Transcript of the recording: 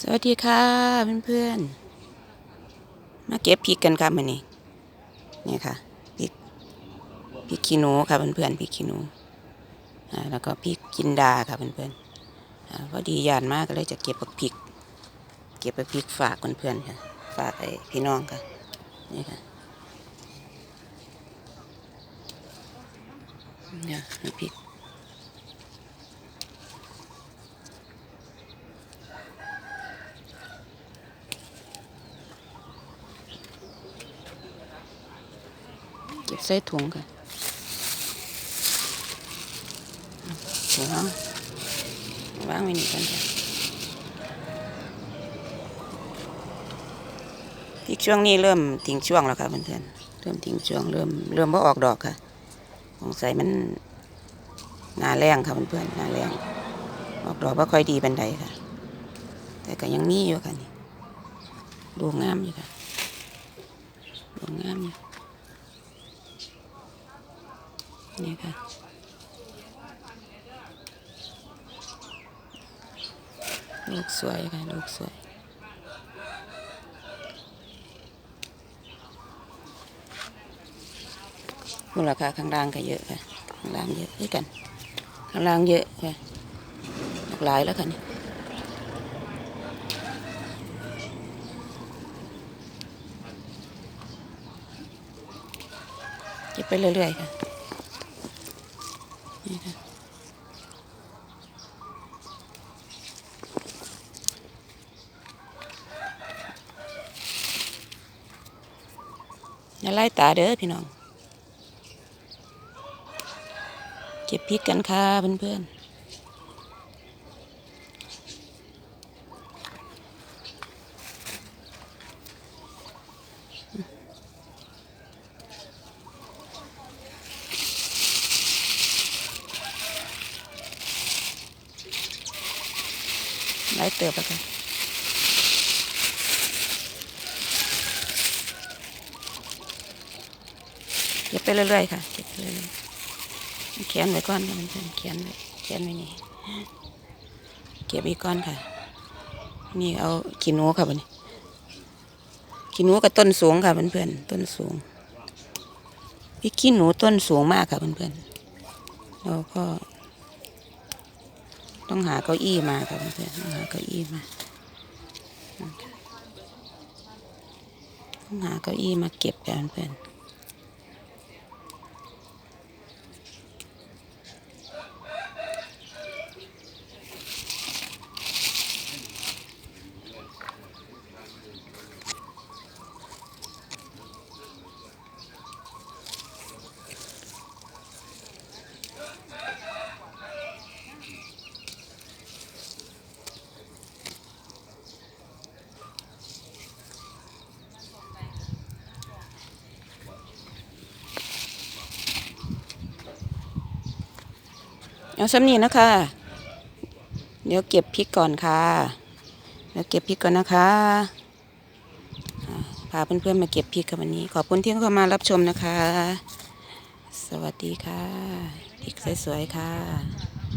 สวัสดีค่ะเพื่อนๆ มาเก็บพริกกันค่ะมื้อนี้นี่ค่ะพริกพริกขี้หนูค่ะเพื่อนๆพริกขี้หนูอ่าแล้วก็พริกจินดาค่ะเพื่อนๆอ่าพอดียานมากก็เลยจะเก็บบักพริก เก็บบักพริกฝากเพื่อนๆค่ะ ฝากไอ้พี่น้องค่ะนี่ค่ะเนี่ยพริก ก็บใส่ถุงค่ะถุงเอาวางไว้นี่กันค่ะพริกช่วงนี้เริ่มทิ้งช่วงแล้วค่ะเพื่อนๆ เริ่มทิ้งช่วงเริ่มเริ่มว่าออกดอกค่ะสงสัยมันหนาแรงค่ะเพื่อนๆหนาแรงออกดอกว่าค่อยดีบันไดค่ะ แต่ก็ยังมีอยู่ค่ะนี่ดูงามอยู่ค่ะดูงามอยู่ นี่ค่ะลูกสวยค่ะลูกสวยมูลค่าข้างล่างก็เยอะค่ะข้างล่างเยอะด้วยกัน ข้างล่างเยอะค่ะหลากหลายแล้วค่ะนี่เก็บไปเรื่อยๆค่ะ นี่ค่ะอย่าไล่ตาเด้อพี่น้อง เก็บพริกกันค่ะเพื่อนๆ ไล่เติบแล้วค่ะเก็บไปเรื่อยๆค่ะเก็บไปเรื่อยๆเขียนไว้ก่อนค่ะเพื่อนเขียนไว้เขียนไว้นี่เก็บอีกก่อนค่ะ นี่เอาขีนูค่ะบัดนี้ขีนูกับต้นสูงค่ะเพื่อนๆต้นสูงพี่ขี้หนูต้นสูงมากค่ะเพื่อนๆเราก็ ต้องหาเก้าอี้มาค่ะเพื่อนต้องหาเก้าอี้มาต้องหาเก้าอี้มาเก็บกันเพื่อน เอาซ้ำนี้นะคะ เดี๋ยวเก็บพริกก่อนค่ะ เดี๋ยวเก็บพริกก่อนนะคะพาเพื่อนๆมาเก็บพริกกันวันนี้ ขอบคุณที่เข้ามารับชมนะคะ สวัสดีค่ะพริกสวยๆค่ะ